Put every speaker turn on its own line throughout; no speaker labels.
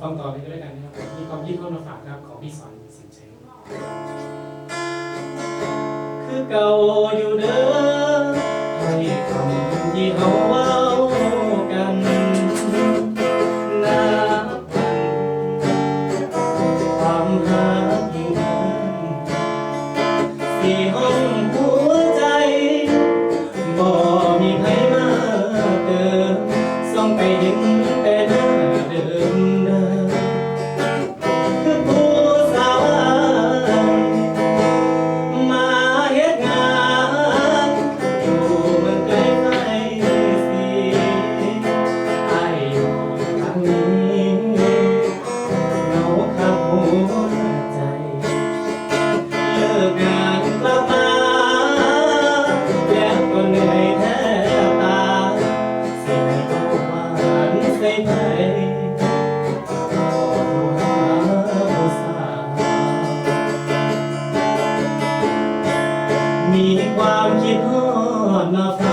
ฟังต่อไปก็แล้วกันนะครับ มีความคิดเข้ามาฝากครับของพี่สอนสินเชงคือเก่าอยู่เด้อให้คำที่เอาว่า มีความคิดฮอดมาฝ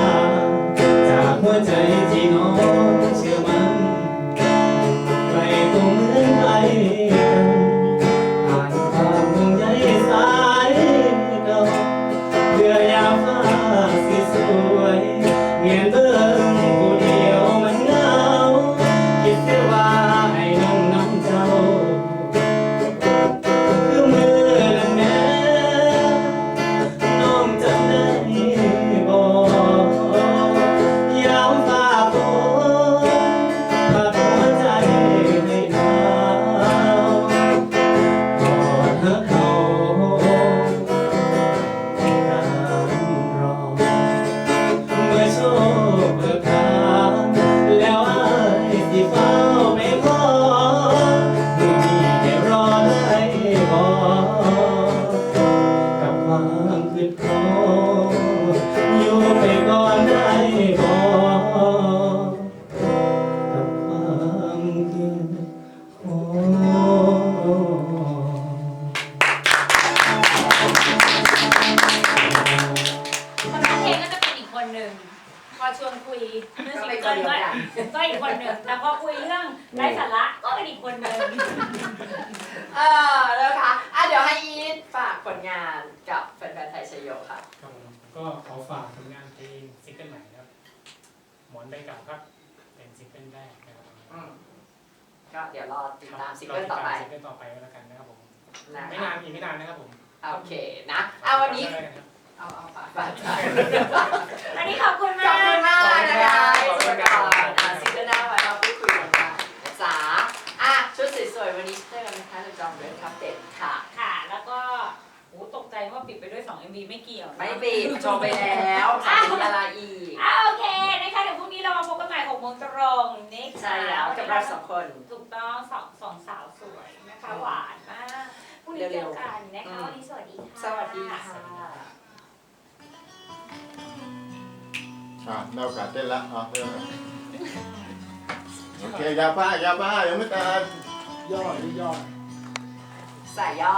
ยเรื่อง
ซิงเกิลก็ก็อีกคนหนึ่งแต่พอคุยเรื่องไร้สาระก็เป็นอีกคนหนึ่ง
เออนะคะอะเดี๋ยวให้อีทฝากผลงานกับแฟนๆไทยชยโยค่ะ
ครับผมก็ขอฝากผลงานเพลงซิงเกิลใหม่ครับ หมอนใบเก่าครับ เป็นซิงเกิลแรกนะครับ
อืมก็เดี๋ยวรอติดตามซิงเกิลต่อไป
ซิงเกิลต่อไปก็แล้วกันนะครับผม
นะ
ไม่
คะ
นานอีกไม่นานนะครับผม
โอเคนะอะวันนี้
ได้เลยครับ
เอาเอาฝากฝาก วยๆวันนี้เจอกันนะคะจะจองเดินครับเด็ดค่ะ
ค่ะ แล้วก็โอ้ตกใจว่าปิดไปด้วย 2 MV ไม่เกี่ยวนะ
ไม่บีบโชว์ไปแล้วจะมีอะไรอีก
อ่าโอเคนะคะเดี๋ยวพรุ่งนี้เรามาพบกันใหม่6โมงตรงนี่ค่ะ
ใช่แล้วกับเราสองคน
ถูกต้องสองสองสาวสวยนะคะหวานมากพรุ่งนี้เจ
เร็
อ
วๆ
กันนะ
อื
คะ
ม
วันนี้สวัสดีค่ะ
สวัสดีค่ะ
อะได้โอกาสเต้นละเอาเต้นละโอเคอยาบ้าอยาบ้ายังไม่ตาย
ย่อหรือย่อ
ใส่ย่อ